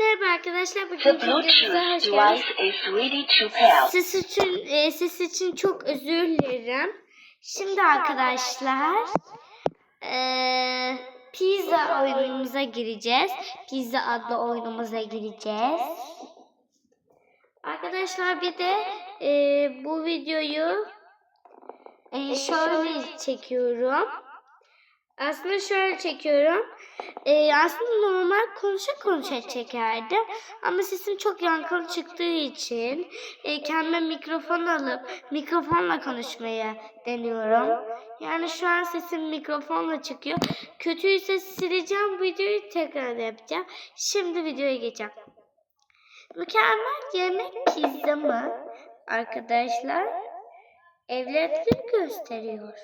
Merhaba arkadaşlar. Bugün The videomuza hoş Bluetooth geldiniz. Ses için, e, ses için çok özür dilerim. Şimdi arkadaşlar e, pizza oyunumuza gireceğiz. Pizza adlı oyunumuza gireceğiz. Arkadaşlar bir de e, bu videoyu e, şöyle çekiyorum. Aslında şöyle çekiyorum. Ee, aslında normal konuşa konuşa çekerdim. Ama sesim çok yankılı çıktığı için e, kendime mikrofon alıp mikrofonla konuşmaya deniyorum. Yani şu an sesim mikrofonla çıkıyor. Kötüyse sileceğim videoyu tekrar yapacağım. Şimdi videoya geçeceğim. Mükemmel yemek pizza mı arkadaşlar? Evletleri gösteriyor.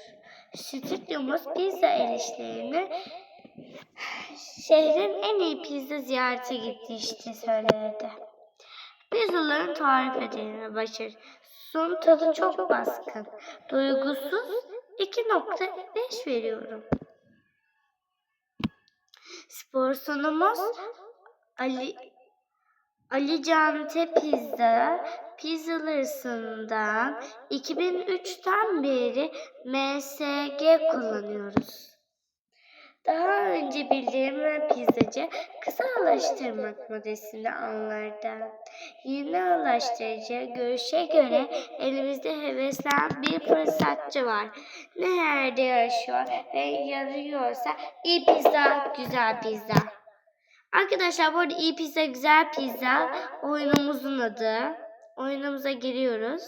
Stüdyomuz pizza erişlerini şehrin en iyi pizza ziyarete gitti işte söyledi. Pizzaların tarif edilme başarı. Son tadı çok baskın. Duygusuz 2.5 veriyorum. Spor sonumuz Ali Ali Cante Pizza pizzalarından 2003'ten beri MSG kullanıyoruz. Daha önce bildiğim pizzacı kısa alıştırmak modesini anlardı. Yeni alıştırıcı görüşe göre elimizde heveslen bir fırsatçı var. Ne yerde yaşıyor ve yarıyorsa iyi pizza, güzel pizza. Arkadaşlar bu arada iyi pizza, güzel pizza oyunumuzun adı. Oyunumuza giriyoruz.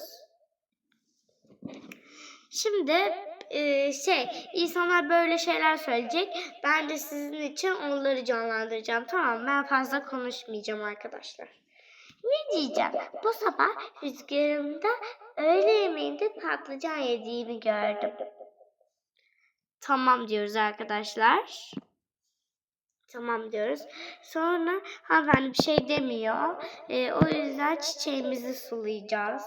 Şimdi e, şey insanlar böyle şeyler söyleyecek. Ben de sizin için onları canlandıracağım. Tamam ben fazla konuşmayacağım arkadaşlar. Ne diyeceğim? Bu sabah rüzgarımda öğle yemeğinde patlıcan yediğimi gördüm. Tamam diyoruz arkadaşlar. Tamam diyoruz. Sonra hanımefendi bir şey demiyor. Ee, o yüzden çiçeğimizi sulayacağız.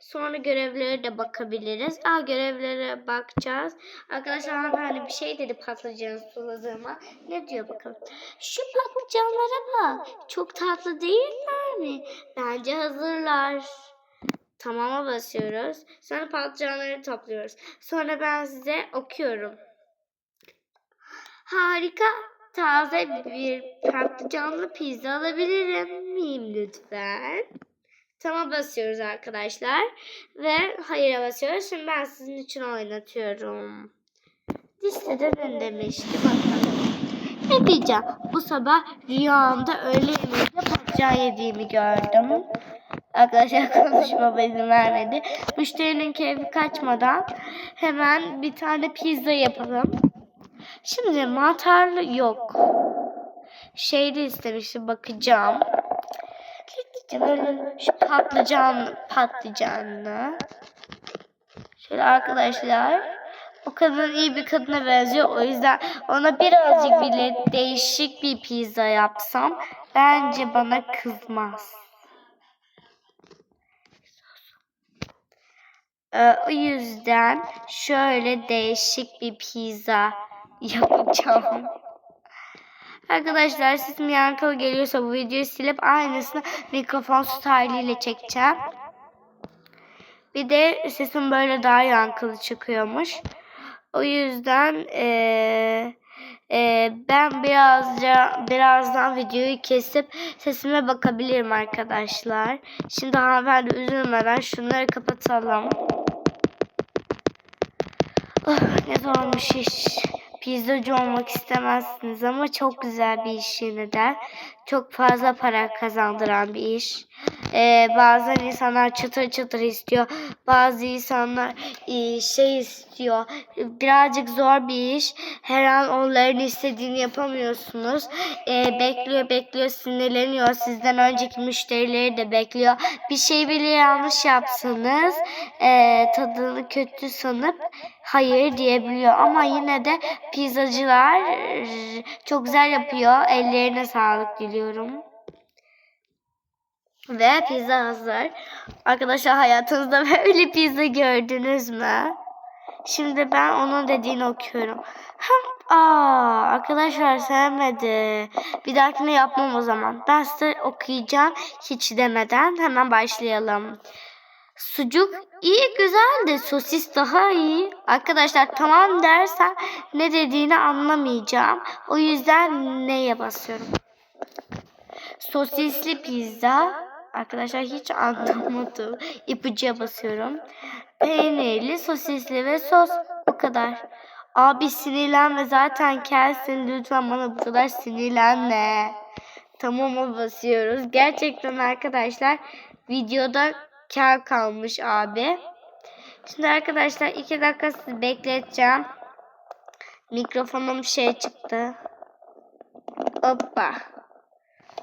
Sonra görevlere de bakabiliriz. Aa görevlere bakacağız. Arkadaşlar hanımefendi bir şey dedi patlıcanı suladığıma. Ne diyor bakalım. Şu patlıcanlara bak. Çok tatlı değiller mi? Bence hazırlar. Tamama basıyoruz. Sonra patlıcanları topluyoruz. Sonra ben size okuyorum. Harika. Taze bir patlıcanlı pizza alabilirim miyim lütfen? Tamam basıyoruz arkadaşlar. Ve hayır'a basıyoruz. Şimdi ben sizin için oynatıyorum. Listede ne demişti bakalım. Ne diyeceğim? Bu sabah rüyamda öğle yemeğinde patlıcan yediğimi gördüm. Arkadaşlar konuşmama izin vermedi. Müşterinin keyfi kaçmadan hemen bir tane pizza yapalım. Şimdi mantarlı yok. Şeyde istemiştim bakacağım. Böyle şu patlıcan patlıcanlı. Şöyle arkadaşlar. O kadın iyi bir kadına benziyor. O yüzden ona birazcık bile değişik bir pizza yapsam bence bana kızmaz. Ee, o yüzden şöyle değişik bir pizza yapacağım. Arkadaşlar sesim yankılı geliyorsa bu videoyu silip aynısını mikrofon style ile çekeceğim. Bir de sesim böyle daha yankılı çıkıyormuş. O yüzden ee, ee, ben birazca birazdan videoyu kesip sesime bakabilirim arkadaşlar. Şimdi hanımefendi üzülmeden şunları kapatalım. Oh, ne zormuş iş. Pizzacı olmak istemezsiniz ama çok güzel bir iş yine de. Çok fazla para kazandıran bir iş. Ee, bazen insanlar çıtır çıtır istiyor. Bazı insanlar e, şey istiyor. Birazcık zor bir iş. Her an onların istediğini yapamıyorsunuz. Ee, bekliyor bekliyor sinirleniyor. Sizden önceki müşterileri de bekliyor. Bir şey bile yanlış yapsanız e, tadını kötü sanıp hayır diyebiliyor. Ama yine de pizzacılar çok güzel yapıyor. Ellerine sağlık diliyorum. Ve pizza hazır. Arkadaşlar hayatınızda böyle pizza gördünüz mü? Şimdi ben onun dediğini okuyorum. Hem aa arkadaşlar sevmedi. Bir dahakine yapmam o zaman. Ben size okuyacağım hiç demeden hemen başlayalım. Sucuk iyi güzel de sosis daha iyi. Arkadaşlar tamam dersen ne dediğini anlamayacağım. O yüzden neye basıyorum? Sosisli pizza. Arkadaşlar hiç anlamadım. İpucuya basıyorum. Peynirli, sosisli ve sos. Bu kadar. Abi sinirlenme zaten kelsin. Lütfen bana bu kadar sinirlenme. Tamam'a basıyoruz. Gerçekten arkadaşlar videoda kel kalmış abi. Şimdi arkadaşlar iki dakika sizi bekleteceğim. Mikrofonum şey çıktı. Hoppa.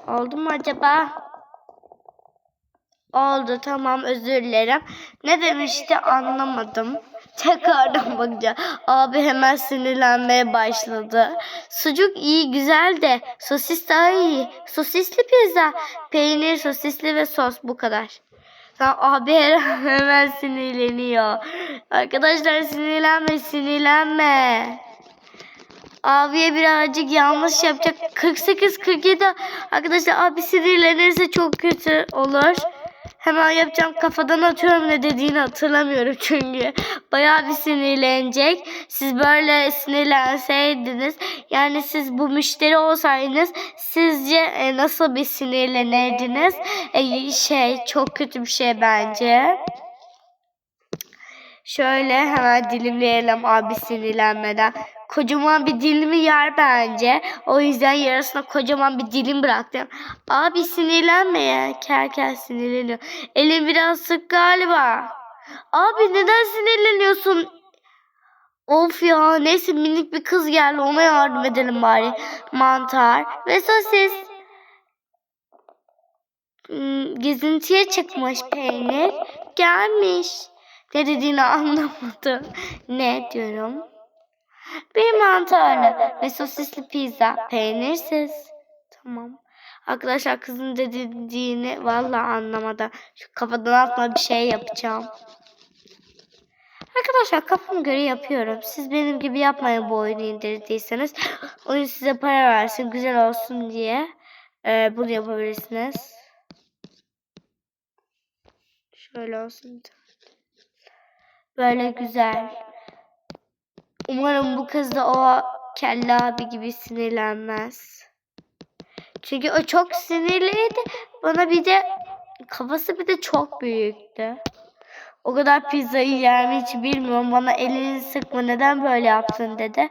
Oldu mu acaba? Oldu tamam özür dilerim. Ne demişti anlamadım. Tekrardan bakacağım. Abi hemen sinirlenmeye başladı. Sucuk iyi güzel de sosis daha iyi. Sosisli pizza. Peynir, sosisli ve sos bu kadar. Tamam, abi hemen sinirleniyor. Arkadaşlar sinirlenme sinirlenme. Abiye birazcık yanlış yapacak. 48 47 arkadaşlar abi sinirlenirse çok kötü olur. Hemen yapacağım kafadan atıyorum ne dediğini hatırlamıyorum çünkü. Bayağı bir sinirlenecek. Siz böyle sinirlenseydiniz yani siz bu müşteri olsaydınız sizce e, nasıl bir sinirlenirdiniz? E, şey çok kötü bir şey bence. Şöyle hemen dilimleyelim abi sinirlenmeden. Kocaman bir dilimi yer bence. O yüzden yarısına kocaman bir dilim bıraktım. Abi sinirlenme ya. Kel sinirleniyor. Elim biraz sık galiba. Abi neden sinirleniyorsun? Of ya neyse minik bir kız geldi ona yardım edelim bari. Mantar ve sosis. Hmm, gezintiye çıkmış peynir. Gelmiş. Ne dediğini anlamadım. Ne diyorum? Bir mantarlı ve sosisli pizza. Peynirsiz. Tamam. Arkadaşlar kızın dediğini vallahi anlamadan şu kafadan atma bir şey yapacağım. Arkadaşlar kafama göre yapıyorum. Siz benim gibi yapmayın bu oyunu indirdiyseniz. Oyun size para versin güzel olsun diye e, bunu yapabilirsiniz. Şöyle olsun. Böyle güzel. Umarım bu kız da o kelle abi gibi sinirlenmez. Çünkü o çok sinirliydi. Bana bir de kafası bir de çok büyüktü. O kadar pizzayı yer mi hiç bilmiyorum. Bana elini sıkma neden böyle yaptın dedi.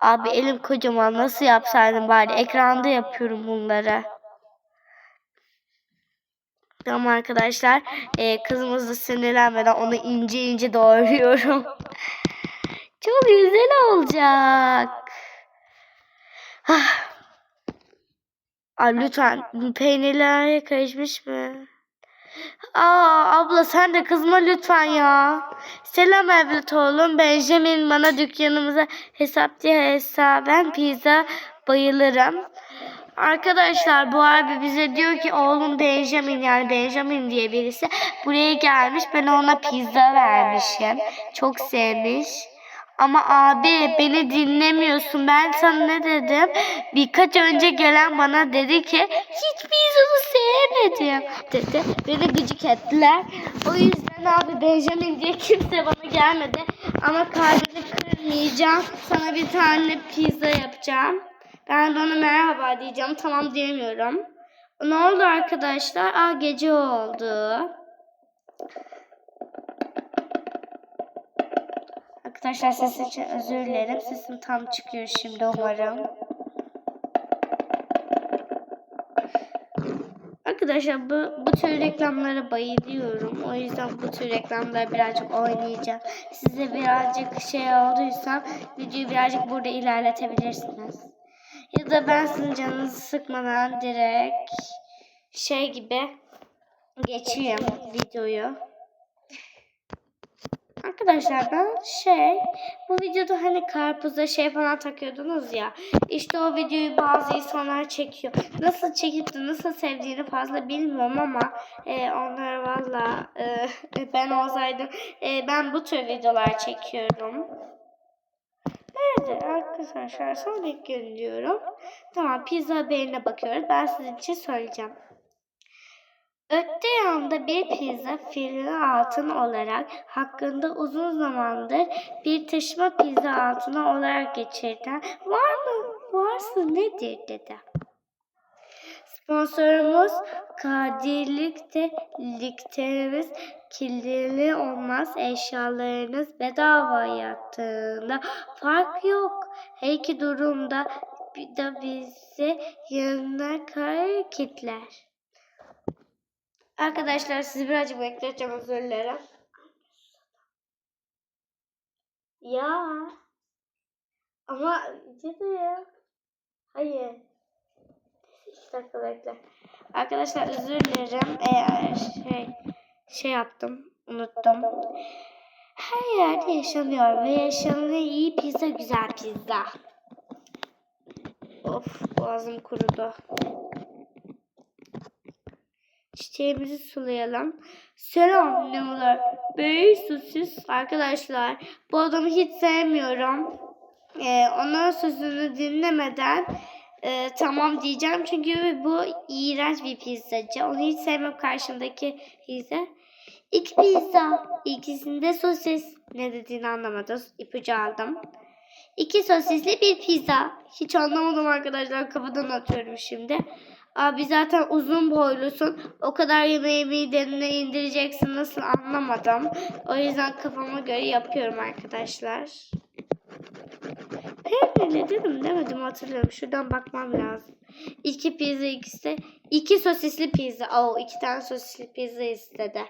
Abi elim kocaman nasıl yapsaydım bari ekranda yapıyorum bunları. Tamam arkadaşlar e, kızımız da sinirlenmeden onu ince ince doğruyorum. Çok güzel olacak. Ah. Ay lütfen peynirler karışmış mı? Aa abla sen de kızma lütfen ya. Selam evlat oğlum. Benjamin bana dükkanımıza hesapçı hesaben pizza bayılırım. Arkadaşlar bu abi bize diyor ki oğlum Benjamin yani Benjamin diye birisi buraya gelmiş. Ben ona pizza vermişim. Çok sevmiş. Ama abi beni dinlemiyorsun. Ben sana ne dedim? Birkaç önce gelen bana dedi ki hiç pizzanı sevmedim dedi. Beni gıcık ettiler. O yüzden abi Benjamin diye kimse bana gelmedi. Ama kalbini kırmayacağım. Sana bir tane pizza yapacağım. Ben ona merhaba diyeceğim. Tamam diyemiyorum. Ne oldu arkadaşlar? Aa gece oldu. Arkadaşlar ses için özür dilerim. Sesim tam çıkıyor şimdi umarım. Arkadaşlar bu, bu tür reklamlara bayılıyorum. O yüzden bu tür reklamları birazcık oynayacağım. Size birazcık şey olduysa videoyu birazcık burada ilerletebilirsiniz. Ya da ben sizin canınızı sıkmadan direkt şey gibi geçeyim videoyu. Arkadaşlar ben şey bu videoda hani karpuza şey falan takıyordunuz ya işte o videoyu bazı insanlar çekiyor. Nasıl çekip de nasıl sevdiğini fazla bilmiyorum ama e, onlar valla e, ben olsaydım e, ben bu tür videolar çekiyorum. Evet arkadaşlar sonraki gün diyorum. Tamam pizza haberine bakıyoruz. Ben sizin için söyleyeceğim. Öte yanda bir pizza fili altın olarak hakkında uzun zamandır bir taşıma pizza altına olarak geçirilen var mı? Varsa nedir dedi. Sponsorumuz Kadirlik'te likterimiz kirli olmaz eşyalarınız bedava yattığında fark yok. Her iki durumda de bizi yanına kar kitler. Arkadaşlar sizi birazcık bekleteceğim özür dilerim. Ya. Ama gidiyor. Hayır. İki dakika bekle. Arkadaşlar özür dilerim. Eğer şey şey yaptım. Unuttum. Her yerde yaşanıyor ve yaşanıyor iyi pizza güzel pizza. Of boğazım kurudu. Çiçeğimizi sulayalım. Selam Nemular. Bey sosis arkadaşlar. Bu adamı hiç sevmiyorum. Ee, onun sözünü dinlemeden e, tamam diyeceğim. Çünkü bu iğrenç bir pizzacı. Onu hiç sevmem karşımdaki pizza. İki pizza. İkisinde sosis. Ne dediğini anlamadım. İpucu aldım. İki sosisli bir pizza. Hiç anlamadım arkadaşlar. Kafadan atıyorum şimdi. Abi zaten uzun boylusun. O kadar yemeği midenine indireceksin. Nasıl anlamadım. O yüzden kafama göre yapıyorum arkadaşlar. Hey ne dedim demedim hatırlıyorum. Şuradan bakmam lazım. İki pizza ikisi de. iki sosisli pizza. Oo iki tane sosisli pizza istedi.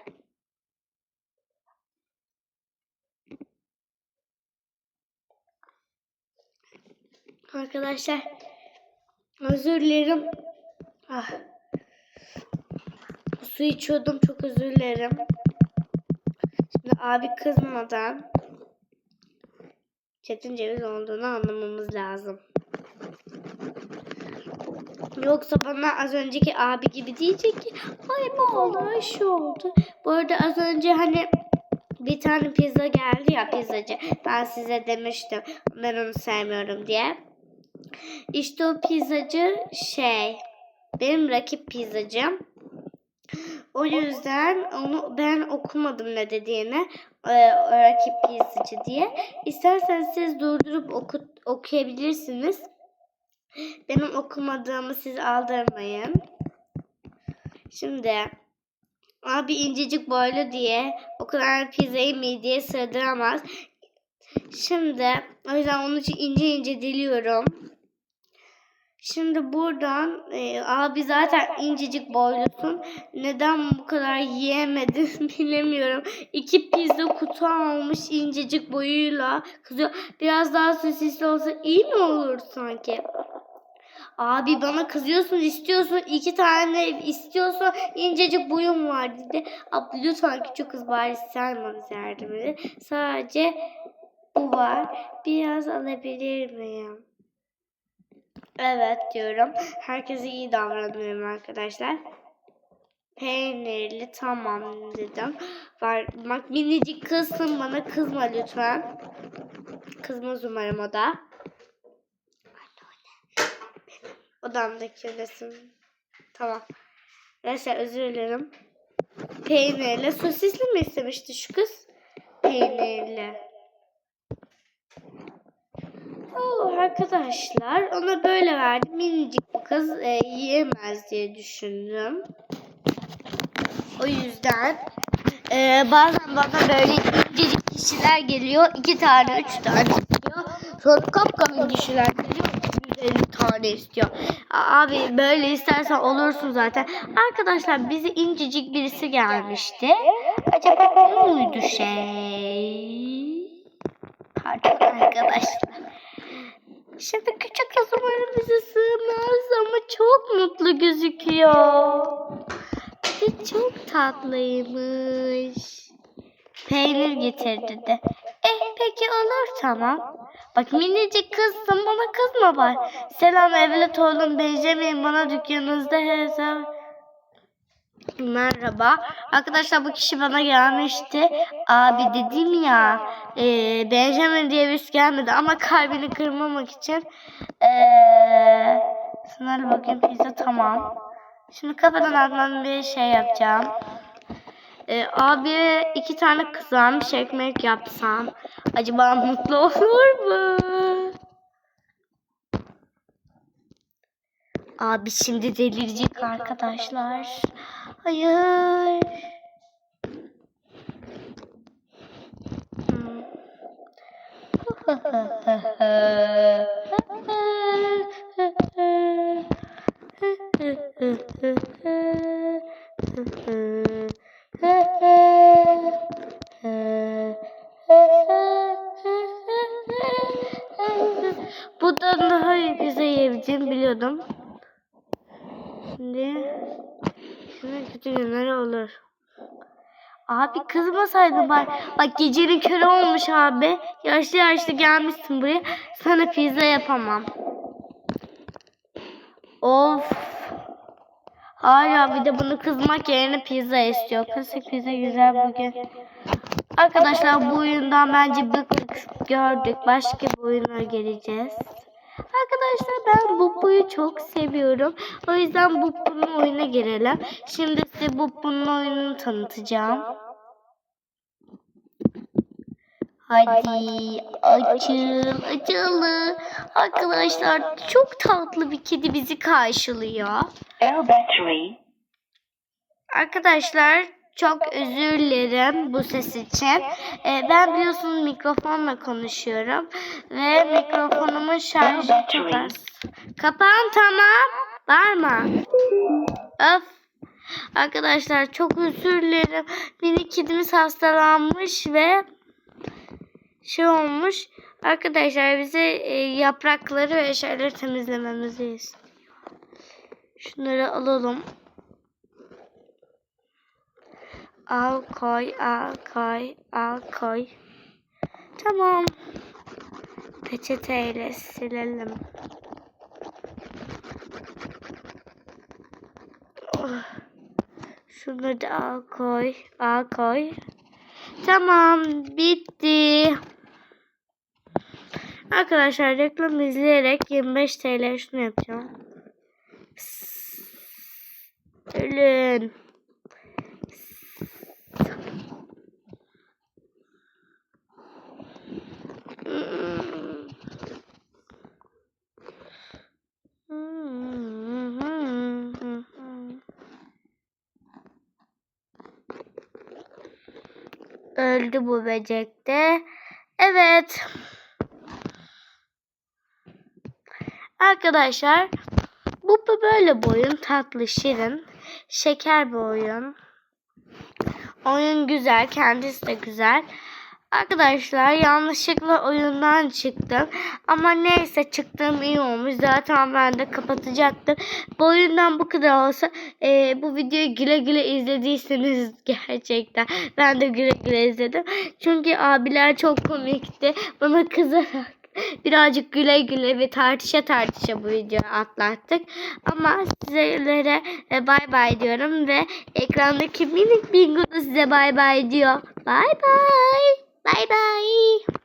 Arkadaşlar özür dilerim. Ah. Su içiyordum çok özür dilerim. Şimdi abi kızmadan çetin ceviz olduğunu anlamamız lazım. Yoksa bana az önceki abi gibi diyecek ki ay ne oldu şu oldu. Bu arada az önce hani bir tane pizza geldi ya pizzacı. Ben size demiştim ben onu sevmiyorum diye. İşte o pizzacı şey benim rakip pizzacım. O yüzden onu ben okumadım ne dediğini e, rakip pizzacı diye. İsterseniz siz durdurup oku, okuyabilirsiniz. Benim okumadığımı siz aldırmayın. Şimdi abi incecik boylu diye o kadar pizzayı mideye sığdıramaz. Şimdi o yüzden onun için ince ince diliyorum. Şimdi buradan e, abi zaten incecik boylusun. Neden bu kadar yiyemedin bilemiyorum. İki pizza kutu almış incecik boyuyla kızıyor. Biraz daha sosisli olsa iyi mi olur sanki? Abi bana kızıyorsun istiyorsun iki tane istiyorsun incecik boyum var dedi. Abi lütfen küçük kız bari sen bana yardım et. Sadece bu var. Biraz alabilir miyim? Evet diyorum. Herkese iyi davranıyorum arkadaşlar. Peynirli tamam dedim. Var, bak minicik kızsın bana kızma lütfen. Kızmaz umarım o da. Odamdaki resim. Tamam. Arkadaşlar özür dilerim. Peynirli. Sosisli mi istemişti şu kız? Peynirli. Oo, arkadaşlar ona böyle verdim. Minicik bu kız e, yiyemez diye düşündüm. O yüzden e, bazen bana böyle incecik kişiler geliyor. iki tane, üç tane istiyor. Sonra kapkalın kişiler geliyor. 150 tane istiyor. Abi böyle istersen olursun zaten. Arkadaşlar bize incecik birisi gelmişti. Acaba o muydu şey? Pardon arkadaşlar. Şimdi küçük umarım bize sığmaz ama çok mutlu gözüküyor. Ve çok tatlıymış. peynir getir dedi. Eh peki olur tamam. Bak minicik kızsın bana kızma bak. Selam evlat oğlum Benjamin bana dükkanınızda hesap... Merhaba. Arkadaşlar bu kişi bana gelmişti. Abi dedim ya e, Benjamin diye birisi gelmedi ama kalbini kırmamak için e, sınırlı bakayım pizza tamam. Şimdi kafadan atmam bir şey yapacağım. E, abi iki tane kızarmış ekmek yapsam acaba mutlu olur mu? Abi şimdi delirecek arkadaşlar. Hayır. Bundan daha pizza yiyebileceğimi biliyordum. Şimdi şuna kötü günler olur. Abi kızmasaydın bak. Bak gecenin körü olmuş abi. Yaşlı yaşlı gelmişsin buraya. Sana pizza yapamam. Of. Hala bir de bunu kızmak yerine pizza istiyor. Kızık pizza güzel bugün. Arkadaşlar bu oyundan bence bıktık gördük. Başka bir oyuna geleceğiz. Arkadaşlar ben Bubbu'yu çok seviyorum. O yüzden Bubbu'nun oyuna girelim. Şimdi size Bubbu'nun oyununu tanıtacağım. Hadi açıl açıl. Arkadaşlar çok tatlı bir kedi bizi karşılıyor. Arkadaşlar çok özür dilerim bu ses için. Ee, ben biliyorsunuz mikrofonla konuşuyorum. Ve mikrofonumun şarjı çok az. Tamam. Bağırma. Öf. Arkadaşlar çok özür dilerim. Minik kedimiz hastalanmış ve şey olmuş. Arkadaşlar bize e, yaprakları ve şeyleri temizlememizi istiyor. Şunları alalım. Al koy, al koy, al koy. Tamam. Peçeteyle silelim. Oh. Şunları da al koy, al koy. Tamam, bitti. Arkadaşlar reklam izleyerek 25 TL şunu yapacağım. Ölün. Öldü bu böcek de. Evet. Arkadaşlar bu böyle bir oyun. Tatlı, şirin, şeker bir oyun. Oyun güzel, kendisi de güzel. Arkadaşlar yanlışlıkla oyundan çıktım. Ama neyse çıktığım iyi olmuş. Zaten ben de kapatacaktım. Bu oyundan bu kadar olsa e, bu videoyu güle güle izlediyseniz gerçekten. Ben de güle güle izledim. Çünkü abiler çok komikti. Bana kızarak birazcık güle güle ve tartışa tartışa bu videoyu atlattık. Ama sizlere e, bay bay diyorum ve ekrandaki minik bingo size bay bay diyor. Bay bay. Bay bay.